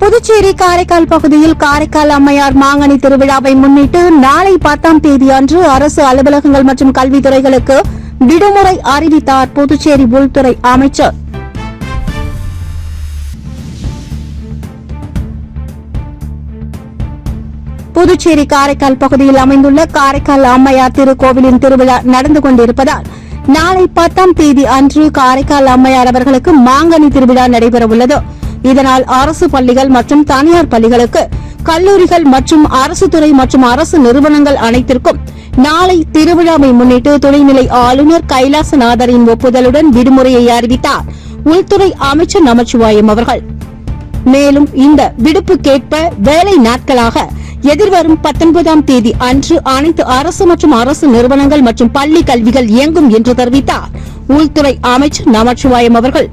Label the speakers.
Speaker 1: புதுச்சேரி காரைக்கால் பகுதியில் காரைக்கால் அம்மையார் மாங்கனி திருவிழாவை முன்னிட்டு நாளை பத்தாம் தேதி அன்று அரசு அலுவலகங்கள் மற்றும் கல்வித்துறைகளுக்கு விடுமுறை அறிவித்தார் புதுச்சேரி உள்துறை அமைச்சர். புதுச்சேரி காரைக்கால் பகுதியில் அமைந்துள்ள காரைக்கால் அம்மையார் திருக்கோவிலின் திருவிழா நடந்து கொண்டிருப்பதால் நாளை பத்தாம் தேதி அன்று காரைக்கால் அம்மையார் அவர்களுக்கு மாங்கனி திருவிழா நடைபெறவுள்ளது. இதனால் அரசு பள்ளிகள் மற்றும் தனியார் பள்ளிகளுக்கு கல்லூரிகள் மற்றும் அரசு துறை மற்றும் அரசு நிறுவனங்கள் அனைத்திற்கும் நாளை திருவிழாவை முன்னிட்டு துணைநிலை ஆளுநர் கைலாசநாதரின் ஒப்புதலுடன் விடுமுறையை அறிவித்தார். உள்துறை அமைச்சர் நமச்சிவாயம் அவர்கள். மேலும் இந்த விடுப்புக்கேற்ப வேலை நாட்களாக எதிர்வரும் பத்தொன்பதாம் தேதி அன்று அனைத்து அரசு மற்றும் அரசு நிறுவனங்கள் மற்றும் பள்ளி கல்விகள் இயங்கும் என்று தெரிவித்தார். உள்துறை அமைச்சர் நமச்சிவாயம் அவர்கள்.